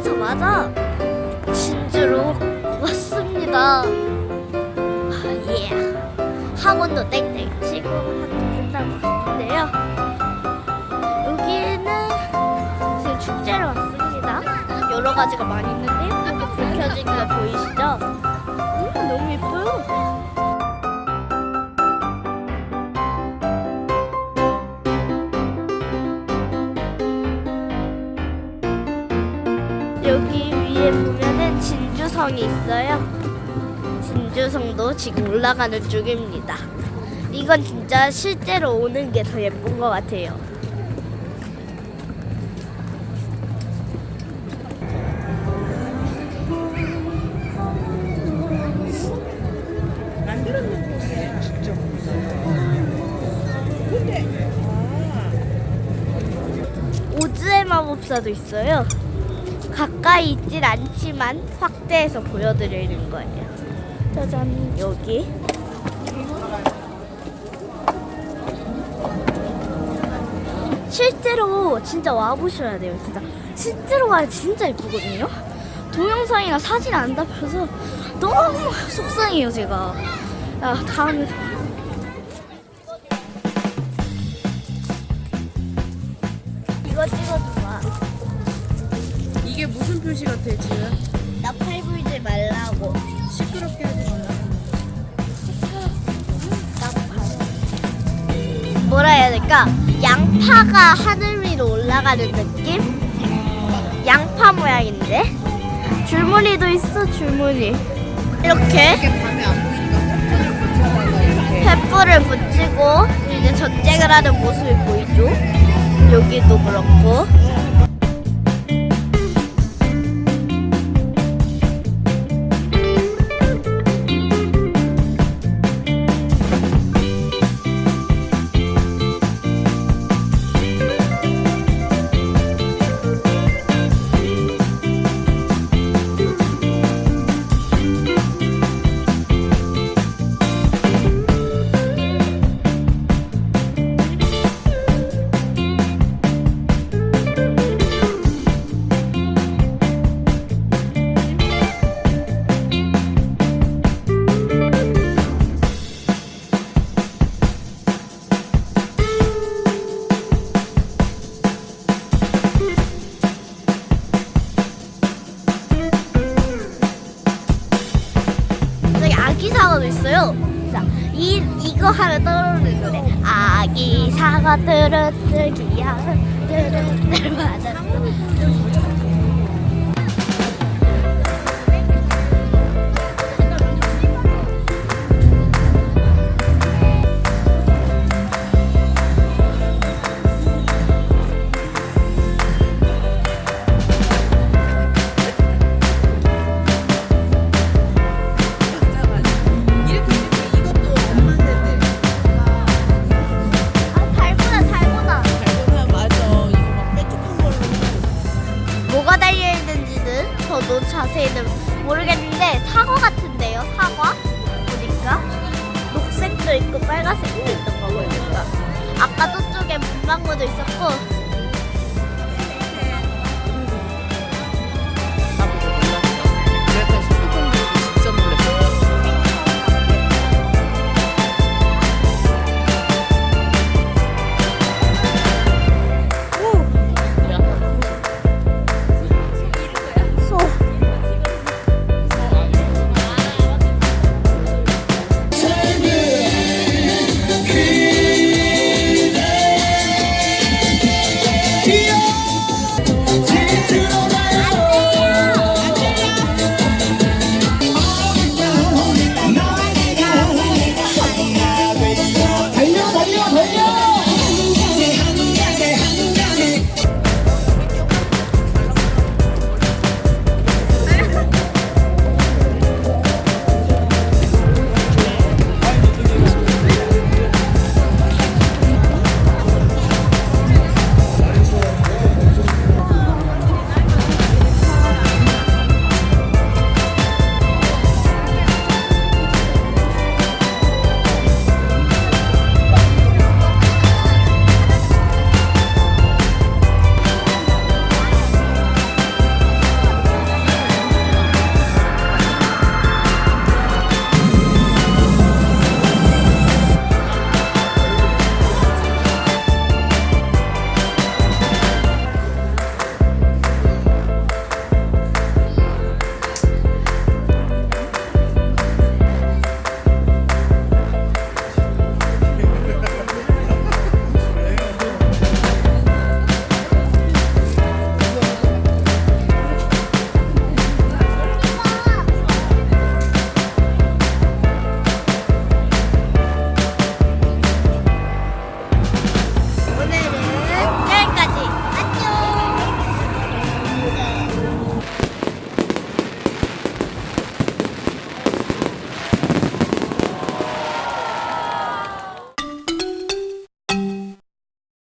끝나자마자 진주로 왔습니다. 아, 예. 학원도 땡땡 치고 끝나고 왔는데요. 여기는 지금 축제를 왔습니다. 여러 가지가 많이 있는데요. 불 켜진 거 보이시죠? 성이 있어요. 진주성도 지금 올라가는 중입니다. 이건 진짜 실제로 오는 게 더 예쁜 것 같아요. 오즈의 마법사도 있어요. 가까이 있진 않지만 확대해서 보여드리는 거예요. 짜잔 여기. 실제로 진짜 와보셔야 돼요. 진짜 실제로 와야 진짜 예쁘거든요. 동영상이나 사진 안 잡혀서 너무 속상해요 제가. 야 다음에 표시 같아 지금? 나 팔 불지 말라고. 시끄럽게 하지 말라. 뭐라 해야 될까? 양파가 하늘 위로 올라가는 느낌? 양파 모양인데? 줄무늬도 있어, 줄무늬. 이렇게 이게 밤에 안 보이니까 햇빛을 붙여달라 이렇게. 횃불을 붙이고 이제 전쟁을 하는 모습이 보이죠? 여기도 그렇고. 이 이거 하면 떠오르는 노래. 아기 사과 뚜루뚜기야 뚜루뚜루 맞았어. 저도 자세히는 모르겠는데 사과 같은데요, 사과? 보니까 녹색도 있고 빨간색도 있던 거 보니까 아까 저쪽에 문방구도 있었고